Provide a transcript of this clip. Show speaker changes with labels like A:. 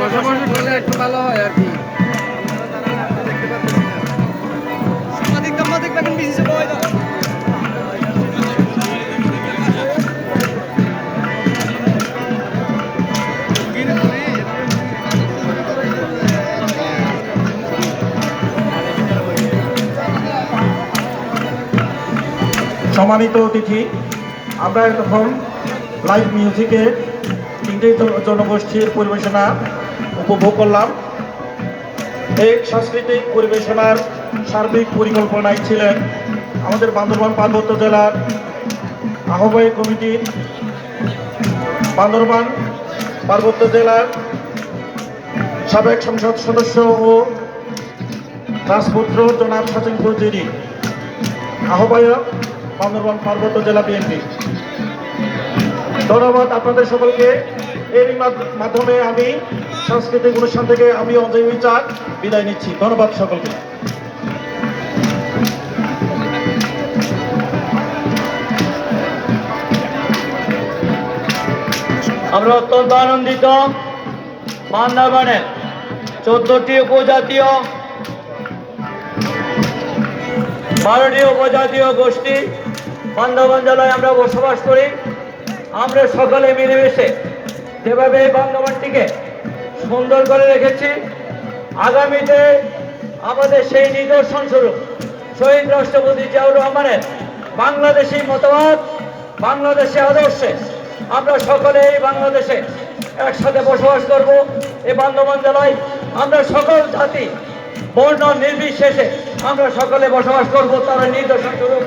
A: বসে বসে করলে একটু ভালো হয় আর কি।
B: সাংবাদিক টাংবাদিক দেখেন বিসিসি বয় না
C: সম্মানিত অতিথি আমরা এখন লাইভ মিউজিকে তিনটে জন- জনগোষ্ঠীর পরিবেশনা উপভোগ করলাম। এই সাংস্কৃতিক পরিবেশনার সার্বিক পরিকল্পনায় ছিলেন আমাদের বান্দরবান পার্বত্য জেলার আহ্বায়ক কমিটির বান্দরবান পার্বত্য জেলার সাবেক সংসদ সদস্য ও রাজপুত্র জনাব সচিন চৌধুরী, আহ্বায়ক বান্দরবান পার্বত্য জেলা বিএনপি। ধন্যবাদ আপনাদের সকলকে। এর মাধ- মাধ্যমে আমি সাংস্কৃতিক অনুষ্ঠান থেকে আমি অজয় বিচার বিদায় নিচ্ছি। ধন্যবাদ সকলকে।
D: আমরা অত্যন্ত আনন্দিত। বান্দারবানের চোদ্দটি উপজাতীয় বারোটি উপজাতীয় গোষ্ঠী বান্দরবান জেলায় আমরা বসবাস করি। আমরা সকলে মিলেমিশে যেভাবে এই বান্দরবানটিকে সুন্দর করে রেখেছি, আগামীতে আমাদের সেই নিদর্শন স্বরূপ শহীদ রাষ্ট্রপতি জিয়াউর রহমানের বাংলাদেশি মতবাদ, বাংলাদেশি আদর্শে আমরা সকলে এই বাংলাদেশে একসাথে বসবাস করব। এই বান্দরবান জেলায় আমরা সকল জাতি, বর্ণ, নির্বিশেষে আমরা সকলে বসবাস করব। তারা নিদর্শন স্বরূপ।